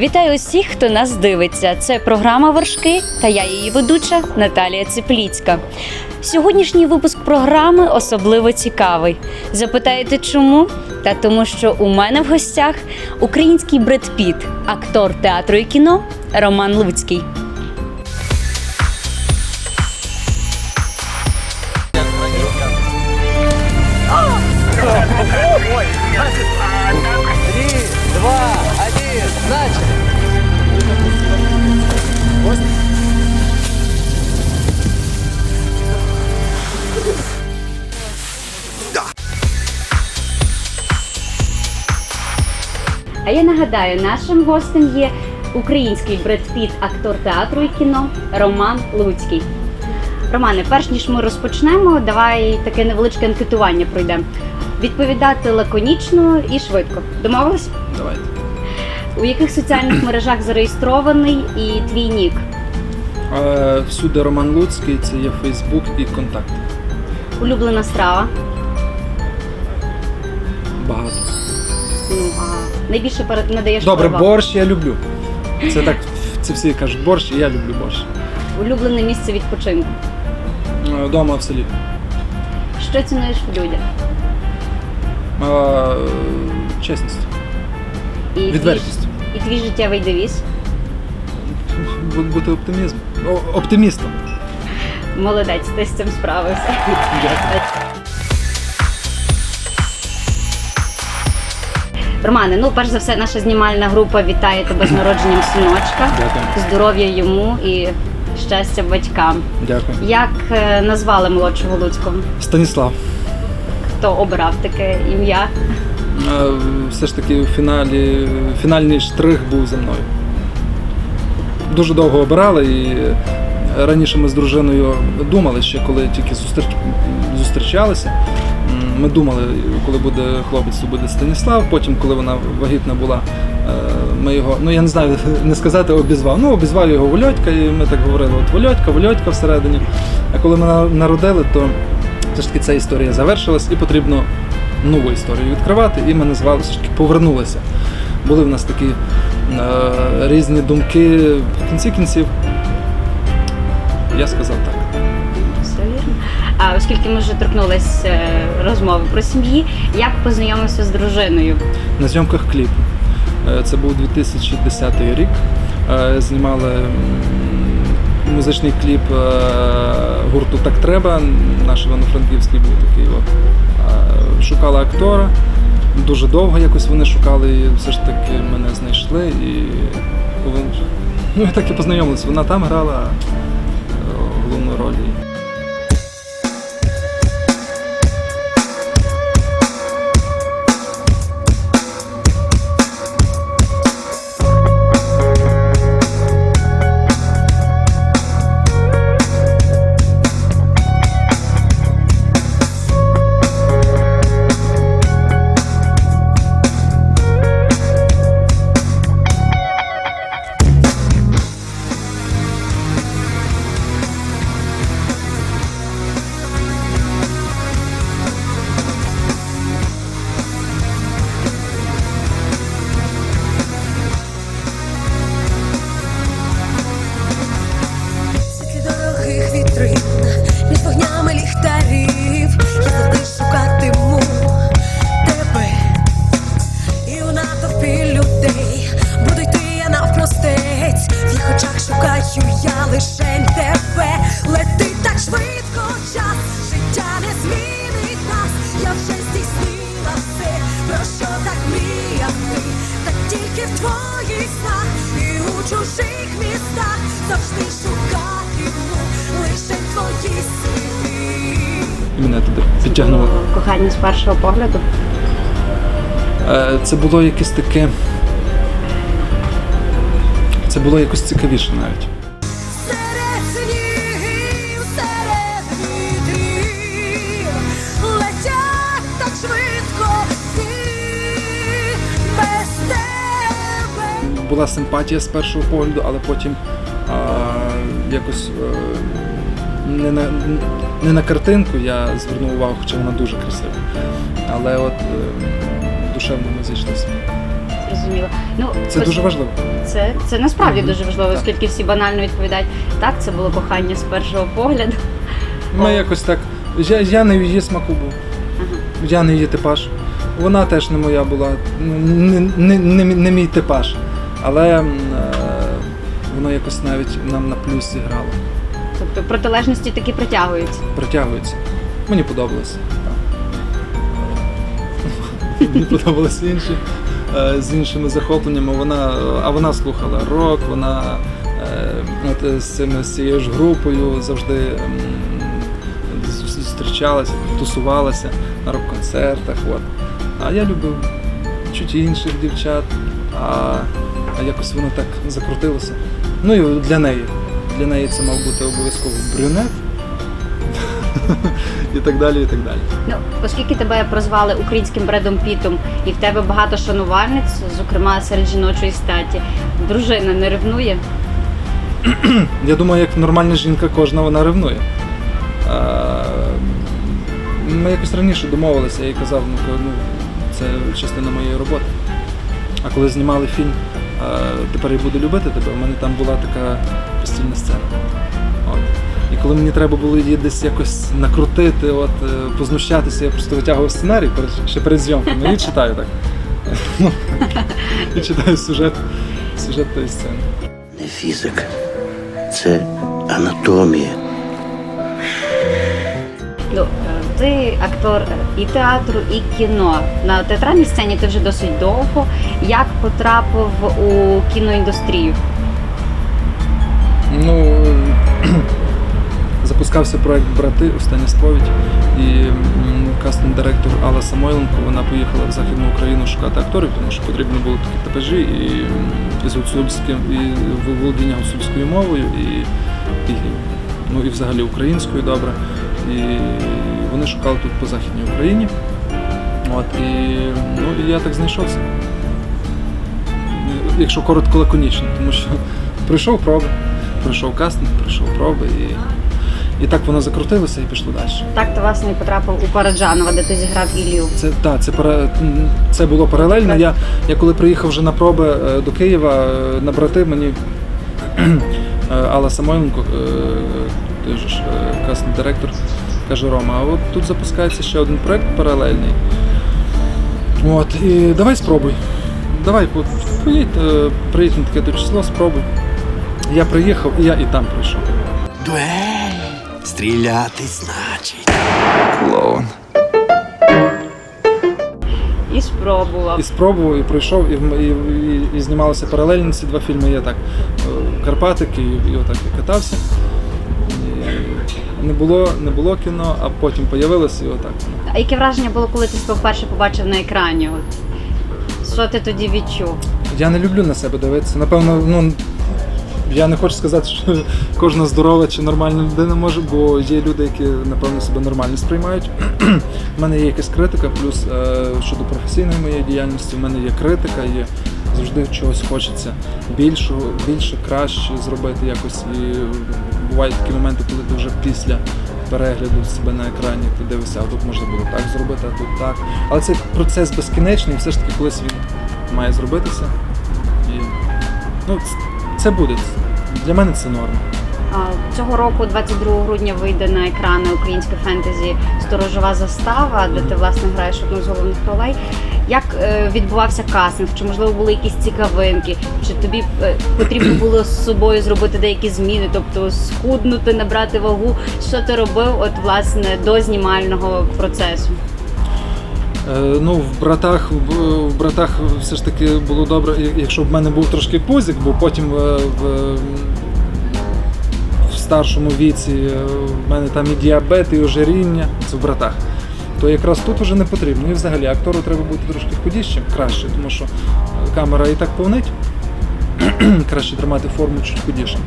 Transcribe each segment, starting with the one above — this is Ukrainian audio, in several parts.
Вітаю усіх, хто нас дивиться. Це програма Вершки та я її ведуча Наталія Ципліцька. Сьогоднішній випуск програми особливо цікавий. Запитаєте, чому? Та тому, що у мене в гостях український Бред Піт, актор театру і кіно Роман Луцький. А я нагадаю, нашим гостем є український Бред Піт, актор театру і кіно Роман Луцький. Романе, перш ніж ми розпочнемо, давай таке невеличке анкетування пройдемо. Відповідати лаконічно і швидко. Домовились? Давайте. У яких соціальних мережах зареєстрований і твій нік? Е, всюди Роман Луцький, це є Фейсбук і Контакт. Улюблена страва? Багато. Найбільше перед надаєш Добре, перевагу? борщ я люблю. Це так, це всі кажуть борщ, і я люблю борщ. Улюблене місце відпочинку. Е, Дома в селі. Що цінуєш в людях? Е, чесність. І твій- Відвертість. І твій життєвий девіз? Бу- Бути оптимізм. О, оптимістом. Молодець, ти з цим справився. Романе, ну перш за все, наша знімальна група вітає тебе з народженням синочка. Дякую. Здоров'я йому і щастя батькам. Дякую. Як е, назвали молодшого Луцького? Станіслав. Хто обрав таке ім'я? Е, Все ж таки у фіналі, фінальний штрих був за мною. Дуже довго обирали і раніше ми з дружиною думали ще, коли тільки зустр- зустрічалися. Ми думали, коли буде хлопець, то буде Станіслав. Потім, коли вона вагітна була, е, ми його, ну я не знаю, не сказати, обізвав. Ну, обізвав його Вольотька, і ми так говорили: от Вольотька, Вольотька всередині. А коли ми народили, то все ж таки ця історія завершилась і потрібно нову історію відкривати, і ми назвали все ж таки повернулися. Були в нас такі е, різні думки. В кінці кінців я сказав так. Оскільки ми вже торкнулись е, розмови про сім'ї, як познайомився з дружиною? На зйомках кліпу. Е, Це був 2010 рік. Е, Знімали музичний кліп гурту Так треба. Наш Івано-Франківський був такий. От. Шукали актора. Дуже довго якось вони шукали, і все ж таки мене знайшли. І ну, так і познайомилися. Вона там грала головну роль. Підтягнуло. Кохання з першого погляду. Е, Це було якесь таке. Це було якось цікавіше навіть. Була симпатія з першого погляду, але потім а, якось е, не, на, не на картинку я звернув увагу, хоча вона дуже красива. Але от е, душевно ми зійшлися. Зрозуміло. Ну, Це ось дуже важливо. Це, це насправді Мгм. дуже важливо, Так. оскільки всі банально відповідають. Так, це було кохання з першого погляду. Ми якось так. Я, я не в її смаку був. Ага. Я не її типаж. Вона теж не моя була, ну, не, не, не, мій- не мій типаж. Але м, е, воно якось навіть нам на плюс зіграло. Тобто протилежності таки притягуються. Притягується. Мені подобалося. Мені подобалися інші е, з іншими захопленнями. Вона, а вона слухала рок, вона е, от, з, цими, з цією ж групою завжди зустрічалася, тусувалася на рок-концертах. От. А я любив чуть інших дівчат, а, а якось воно так закрутилося. Ну і для неї. Для неї це мав бути обов'язково брюнет. і так далі, і так далі. Ну, оскільки тебе прозвали українським Бредом Пітом, і в тебе багато шанувальниць, зокрема серед жіночої статі, дружина не ревнує. Я думаю, як нормальна жінка, кожна вона ревнує. Ми якось раніше домовилися, я їй казав, ну, ну це частина моєї роботи. А коли знімали фільм Тепер я буду любити тебе, у мене там була така постільна сцена. От. І коли мені треба було її десь якось накрутити, от, е, познущатися, я просто витягував сценарій ще перед зйомками і читаю так. І читаю сюжет, сюжет тої сцени. не фізика, це анатомія. Ну, е, ти актор і театру, і кіно. На театральній сцені ти вже досить довго. Як потрапив у кіноіндустрію? Ну, запускався проект Брати Остання сповідь, і кастинг-директор Алла Самойленко вона поїхала в Західну Україну шукати акторів, тому що потрібно було такі типажі і, і з гуцульським, і володіння гуцульською мовою, і, і, ну, і взагалі українською добре. І вони шукали тут по Західній Україні. От, і, ну, і я так знайшовся. Якщо коротко лаконічно, тому що прийшов проби, прийшов кастинг, прийшов проби і, і так воно закрутилося і пішло далі. Так ти власне і потрапив у Параджанова, де ти зіграв Ілью. Це так, це це було паралельно. Я, я коли приїхав вже на проби е, до Києва е, на брати, мені е, Алла Самойленко, ж, е, кастинг-директор, каже: Рома, а от тут запускається ще один проект паралельний. От, і давай спробуй. Давай, по- поїдь, приїдь на таке то число, спробуй. Я приїхав, і я і там прийшов. Дуель! Стріляти значить. Клоун. І спробував. І спробував, і пройшов, і, і, і, і знімалися паралельно ці два фільми. Я так е, Карпатики, і, і отак і катався. І не було, не було кіно, а потім появилося і отак. А яке враження було, коли ти себе вперше побачив на екрані? От? Що ти тоді відчув? Я не люблю на себе дивитися. Напевно, ну я не хочу сказати, що кожна здорова чи нормальна людина може, бо є люди, які напевно себе нормально сприймають. У мене є якась критика, плюс е, щодо професійної моєї діяльності, в мене є критика, є завжди чогось хочеться більшого, більше, краще зробити якось. І бувають такі моменти, коли ти вже після перегляду себе на екрані ти дивишся, а тут можна було так зробити, а тут так. Але цей процес безкінечний, все ж таки колись він має зробитися. І, ну, це буде. Для мене це норма. Цього року, 22 грудня, вийде на екрани українське фентезі Сторожова застава, де ти власне граєш одну з головних ролей. Як е, відбувався кастинг? Чи можливо були якісь цікавинки? Чи тобі е, потрібно було з собою зробити деякі зміни, тобто схуднути, набрати вагу? Що ти робив, от власне до знімального процесу? Е, ну, в братах, в, братах все ж таки було добре, якщо б в мене був трошки пузик, бо потім е, в, в, старшому віці, е, в мене там і діабет, і ожиріння, це в братах. То якраз тут вже не потрібно. І взагалі актору треба бути трошки худішим, краще, тому що камера і так повнить. краще тримати форму чуть худішим.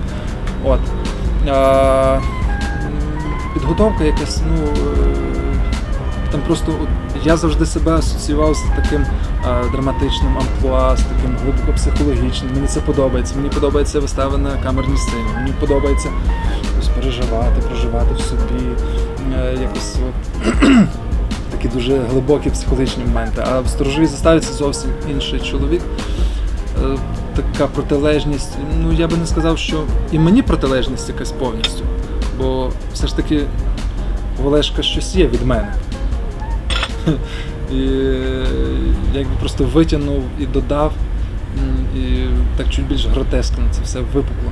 От. А, підготовка якась, ну. Е, Там просто я завжди себе асоціював з таким а, драматичним амплуа, з таким глибоко психологічним. Мені це подобається. Мені подобається вистави на камерній сцені. Мені подобається переживати, проживати в собі. е, якось от, такі дуже глибокі психологічні моменти. А в сторожовій заставі це зовсім інший чоловік. Е, Така протилежність. Ну я би не сказав, що і мені протилежність якась повністю. Бо все ж таки Олешка щось є від мене. І якби просто витягнув і додав, і так чуть більш гротескно це все випукло.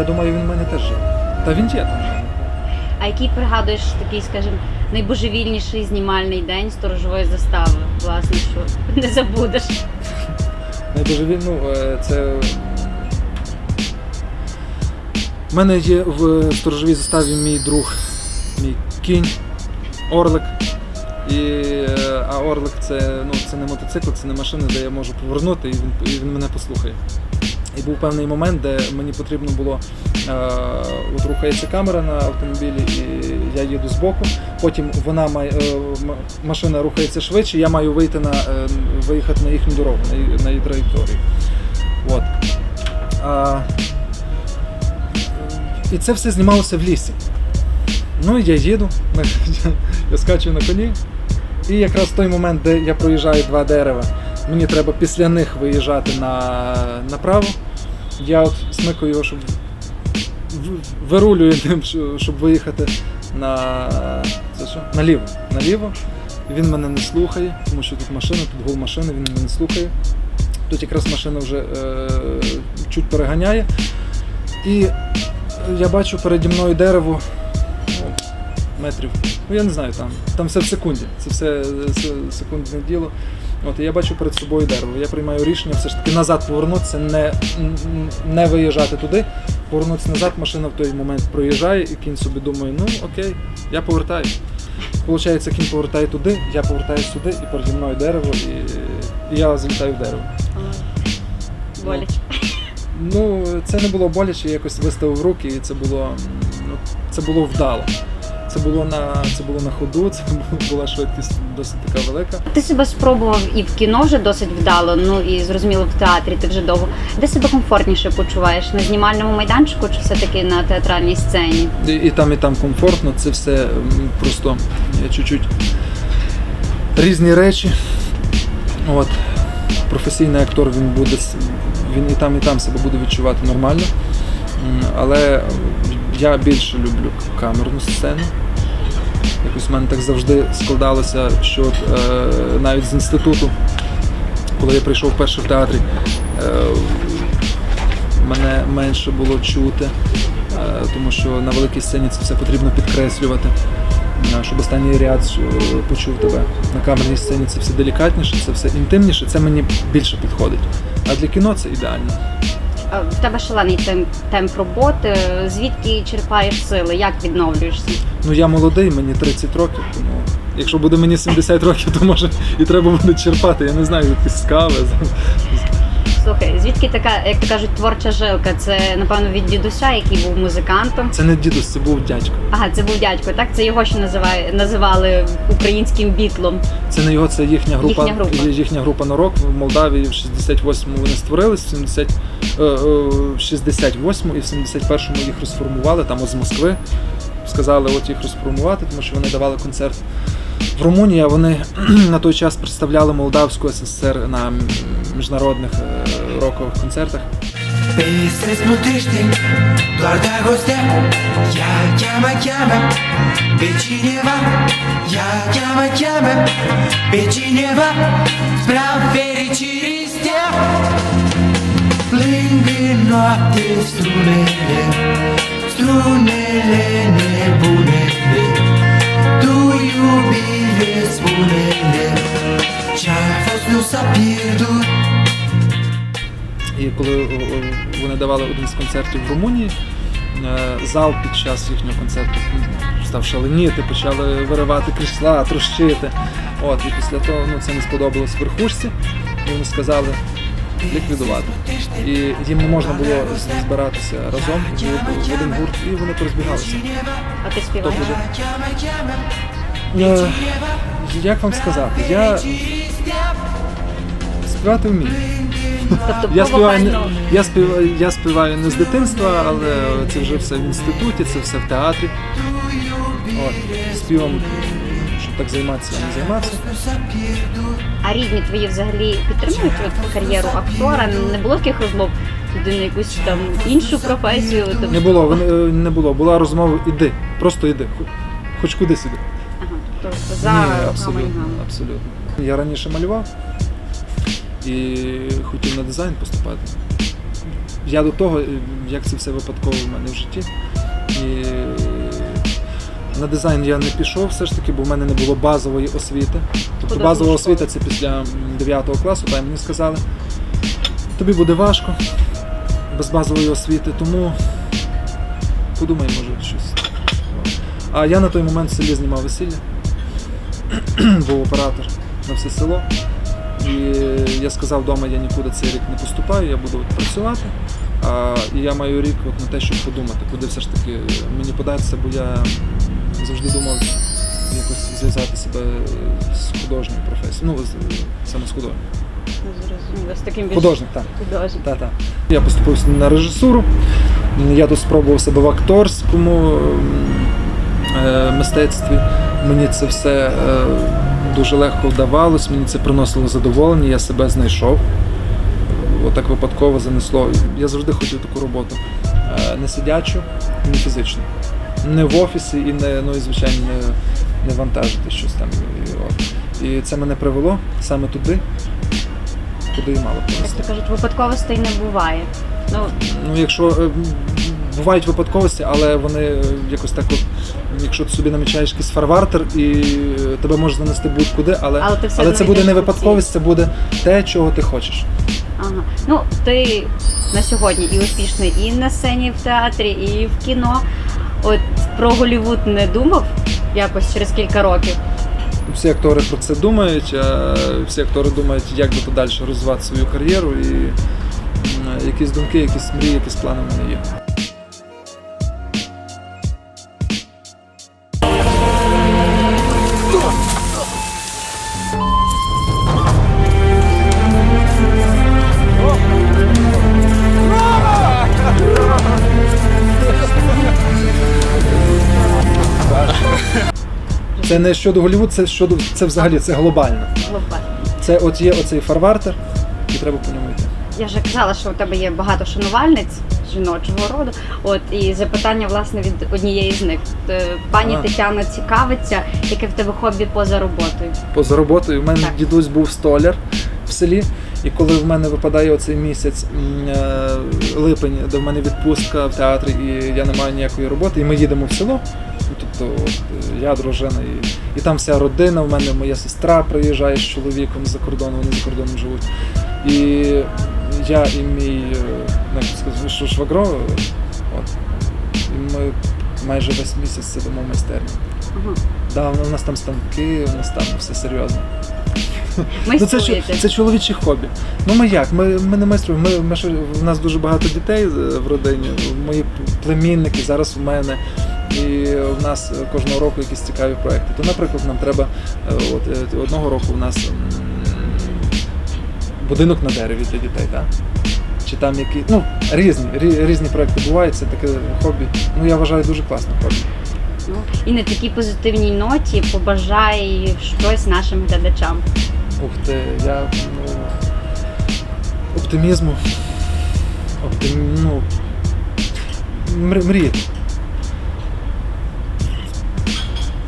Я думаю, він в мене теж є. Та він є там. А який пригадуєш такий, скажімо, найбожевільніший знімальний день сторожової застави? Власне, що не забудеш. Найбожевільну ну, е, це. У мене є в сторожовій заставі мій друг, мій кінь, Орлик. І, е, а Орлик це, ну, це не мотоцикл, це не машина, де я можу повернути і він, і він мене послухає. І був певний момент, де мені потрібно було, е, от рухається камера на автомобілі, і я їду збоку. Потім вона має, е, машина рухається швидше, я маю вийти на, е, виїхати на їхню дорогу, на, на її траєкторію. От. А, і це все знімалося в лісі. Ну і я їду, я скачу на коні. І якраз в той момент, де я проїжджаю два дерева, мені треба після них виїжджати на, направо. Я от смикаю його, щоб вирулюю ним, щоб виїхати на, це що? наліво. наліво. Він мене не слухає, тому що тут машина, тут гул машини, він мене не слухає. Тут якраз машина вже е, чуть переганяє. І я бачу переді мною дерево ну, метрів. Ну я не знаю, там, там все в секунді. Це все е, секундне діло. От, і я бачу перед собою дерево. Я приймаю рішення все ж таки назад повернутися, не, не виїжджати туди, повернутися назад, машина в той момент проїжджає, і кінь собі думає, ну окей, я повертаю. Получається, кінь повертає туди, я повертаю сюди, і переді мною дерево, і, і я залітаю в дерево. Боляче. Ну, це не було боляче, я якось виставив руки, і це було, ну, це було вдало. Це було на це було на ходу, це була швидкість досить така велика. Ти себе спробував і в кіно вже досить вдало, ну і зрозуміло, в театрі ти вже довго. Де себе комфортніше почуваєш? На знімальному майданчику чи все-таки на театральній сцені? І, і там, і там комфортно, це все просто чуть-чуть різні речі. От. Професійний актор він буде він і там, і там себе буде відчувати нормально. Але я більше люблю камерну сцену. Якось в мене так завжди складалося, що е, навіть з інституту, коли я прийшов вперше в театрі, е, мене менше було чути, е, тому що на великій сцені це все потрібно підкреслювати, е, щоб останній ряд е, почув тебе. На камерній сцені це все делікатніше, це все інтимніше, це мені більше підходить. А для кіно це ідеально. А В тебе шалений темп, темп роботи. Звідки черпаєш сили? Як відновлюєшся? Ну я молодий, мені 30 років, тому якщо буде мені 70 років, то може і треба буде черпати. Я не знаю, якісь з кави. Слухай, звідки така, як то кажуть, творча жилка? Це напевно від дідуся, який був музикантом. Це не дідусь, це був дядько. Ага, це був дядько, так? Це його ще називає, називали українським бітлом. Це не його, це їхня група, Їхня група. їхня група «Нарок» в Молдавії в 68-му вони створились, в 70, е, е, в 68-му і в 71-му їх розформували, там от з Москви. Сказали от їх розформувати, тому що вони давали концерт в Румунії, вони на той час представляли Молдавську СССР на міжнародних е, рокових концертах. Strunele nebunele Tu iubire І коли о, о, вони давали один з концертів в Румунії, е, зал під час їхнього концерту став шаленіти, почали виривати крісла, трощити. От, і після того ну, це не сподобалось верхушці, і вони сказали ліквідувати. І їм не можна було збиратися разом в один гурт, і вони порозбігалися. А ти співаєш? Е, як вам сказати, я співати вмію. Тобто Я співаю, не, я, співаю, я співаю не з дитинства, але це вже все в інституті, це все в театрі. От, співом, щоб так займатися, я не займався. А рідні твої взагалі підтримують от кар'єру актора? Не було таких розмов туди на якусь там іншу професію? Тобто, Не було, е, не було. Була розмова іди, просто іди, хоч кудись іди. Тобто за Ні, абсолютно, абсолютно. Я раніше малював і хотів на дизайн поступати. Я до того, як це все випадково в мене в житті. І на дизайн я не пішов все ж таки, бо в мене не було базової освіти. Тобто Художня базова школа. освіта це після 9 класу, та й мені сказали, тобі буде важко без базової освіти, тому подумай, може, щось. А я на той момент в селі знімав весілля був оператор на все село. І я сказав вдома, я нікуди цей рік не поступаю, я буду працювати. А, і я маю рік от на те, щоб подумати, куди все ж таки мені податися, бо я завжди думав якось зв'язати себе з художньою професією. Ну, саме з художньою. З таким більш Художник, так. художником. Та, та. Я поступив на режисуру. Я тут спробував себе в акторському е, мистецтві. Мені це все е, дуже легко вдавалось, мені це приносило задоволення, я себе знайшов. Отак випадково занесло. Я завжди хотів таку роботу. Е, не сидячу, не фізичну. Не в офісі і не, ну, і звичайно, не, не вантажити щось там. І, от. і це мене привело саме туди, куди і мало Як то кажуть, випадковостей не буває. Ну, Ну, якщо е, бувають випадковості, але вони якось так, от, якщо ти собі намічаєш якийсь фарвартер і е, тебе може занести будь-куди, але, Але ти але це буде не випадковість, це буде те, чого ти хочеш. ага. ну ти на сьогодні і успішний і на сцені в театрі, і в кіно. От про Голівуд не думав якось через кілька років. Всі актори про це думають, а всі актори думають, як би подалі розвивати свою кар'єру і якісь думки, якісь мрії, якісь плани в мене є. Це не щодо Голлівуд, це щодо це взагалі це глобально. Глобально. Це от є оцей фарвартер, і треба по ньому йти. Я вже казала, що у тебе є багато шанувальниць жіночого роду. От і запитання власне від однієї з них. Е, Пані А. Тетяна цікавиться, яке в тебе хобі поза роботою. поза роботою. У мене Так. дідусь був столяр в селі, і коли в мене випадає оцей місяць м, е, липень, де в мене відпустка в театрі, і я не маю ніякої роботи, і ми їдемо в село. Тобто от, е, я, дружина, і, і там вся родина. В мене моя сестра приїжджає з чоловіком з-за кордону, вони за кордоном живуть. І я і мій е, як сказати, швагро, от, і ми майже весь місяць сидимо в майстерні. Ага. Да, у нас там станки, у нас там все серйозно. Ну, це, це чоловіче хобі. Ну ми як? Ми, ми не майструємо. Ми, ми, в нас дуже багато дітей е, в родині. Мої племінники зараз в мене. І в нас е, кожного року якісь цікаві проекти. То, наприклад, нам треба е, от, е, одного року у нас будинок на дереві для дітей, так? Чи там які. Ну, різні, рі- різні проекти бувають, це таке хобі. Ну, я вважаю дуже класне хобі. Ну, і на такій позитивній ноті побажай щось нашим глядачам. Ух ти, я ну, оптимізму, Оптим... Ну, мр- мріяти.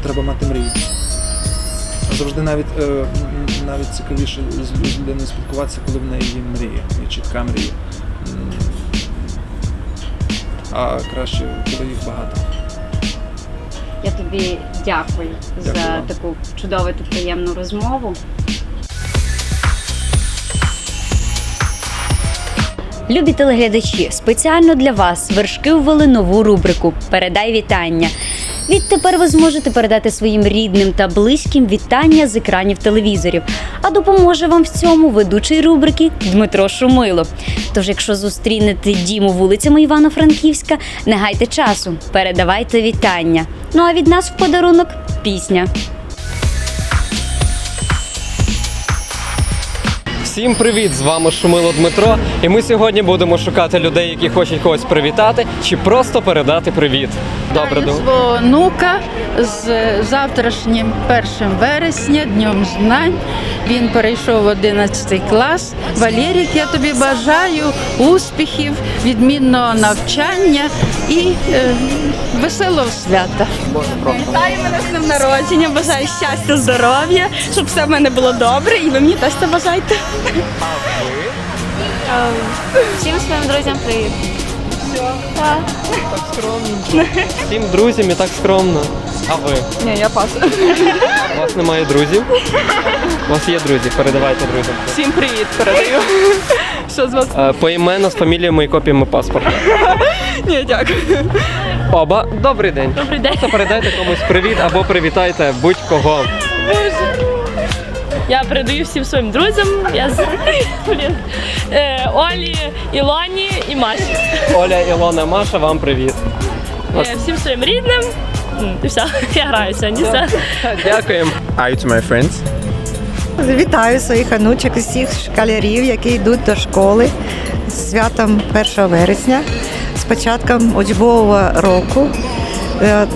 Треба мати мрії. Завжди навіть, е, навіть цікавіше з лю- людиною спілкуватися, коли в неї є мрія, є чітка мрія. А краще, коли їх багато. Я тобі дякую, Дякую за вам. таку чудову та приємну розмову. Любі телеглядачі, спеціально для вас вершки ввели нову рубрику Передай вітання. Відтепер ви зможете передати своїм рідним та близьким вітання з екранів телевізорів. А допоможе вам в цьому ведучий рубрики Дмитро Шумило. Тож, якщо зустрінете Діму вулицями Івано-Франківська, не гайте часу, передавайте вітання. Ну а від нас в подарунок пісня. Всім привіт! З вами Шумило Дмитро. І ми сьогодні будемо шукати людей, які хочуть когось привітати, чи просто передати привіт. Добре, ду- свого онука з завтрашнім 1 вересня, Днем знань. Він перейшов в 11 клас. Валерік, я тобі бажаю успіхів, відмінного навчання і е, веселого свята. Вітаю мене з днем народження, бажаю щастя, здоров'я, щоб все в мене було добре, і ви мені теж це бажаєте. Всім своїм друзям привіт. Всім друзям і так скромно. А ви? Ні, я пас. У вас немає друзів? У вас є друзі, передавайте друзям. Всім привіт передаю. Що з вас? Е, Поіменно з фаміліями і копіями паспорта. Ні, дякую. Оба, добрий день. Добрий день. Просто передайте комусь привіт або привітайте будь-кого. Я передаю всім своїм друзям. Я з Блін. Е, Олі, Ілоні і Маші. Оля, Ілона, Маша, вам привіт. Е, всім своїм рідним. М, І все, я граю сьогодні. Все. Дякуємо. Hi to my friends. Вітаю своїх онучок, усіх школярів, які йдуть до школи з святом 1 вересня, з початком учбового року. Е,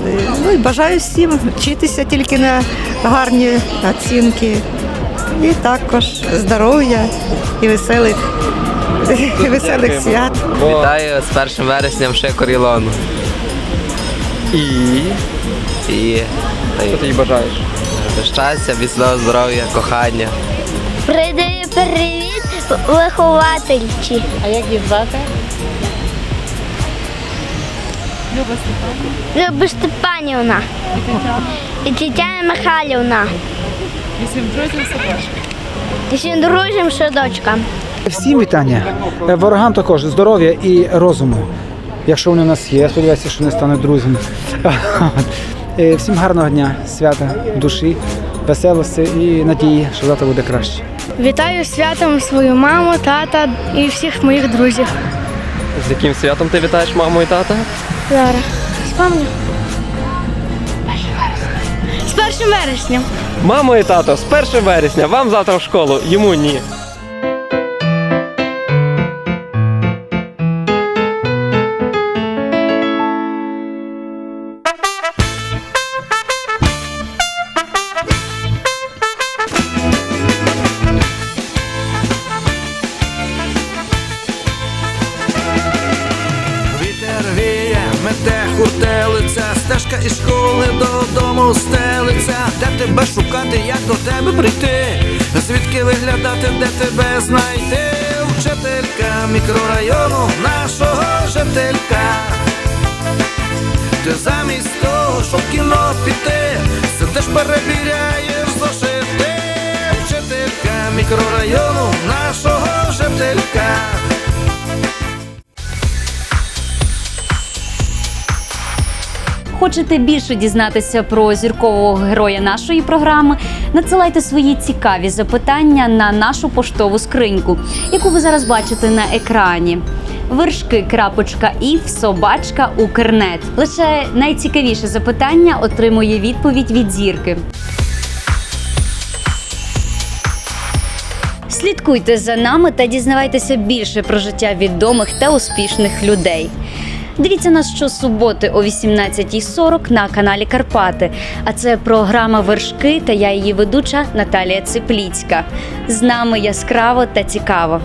Ну і бажаю всім вчитися тільки на гарні оцінки. І також здоров'я і веселих, і веселих свят. Вітаю з 1 вересням ще Корілону. І І що ти їй бажаєш? щастя, міцного здоров'я, кохання. Передаю привіт виховательці. А як їх звати? Люба Степанівна. І Тетяна Михайлівна. Друзям садочка. І всім друзям садочка. Всім вітання. Е, Ворогам також здоров'я і розуму. Якщо вони у нас є, я сподіваюся, що вони стануть друзями. Е, Всім гарного дня, свята, душі, веселості і надії, що завтра буде краще. Вітаю святом свою маму, тата і всіх моїх друзів. З яким святом ти вітаєш маму і тата? Зараз. Спомню. З вересня. Мамо і тато, з 1 вересня вам завтра в школу, йому ні. Ти замість того, щоб в кіно піти, сидиш перевіряєш зошити. Вчителька мікрорайону нашого жителька. Хочете більше дізнатися про зіркового героя нашої програми? Надсилайте свої цікаві запитання на нашу поштову скриньку, яку ви зараз бачите на екрані. Вершки крапочка і собачка Укрнет. Лише найцікавіше запитання отримує відповідь від зірки. Слідкуйте за нами та дізнавайтеся більше про життя відомих та успішних людей. Дивіться нас щосуботи о 18.40 на каналі Карпати. А це програма Вершки та я її ведуча Наталія Ципліцька. З нами яскраво та цікаво.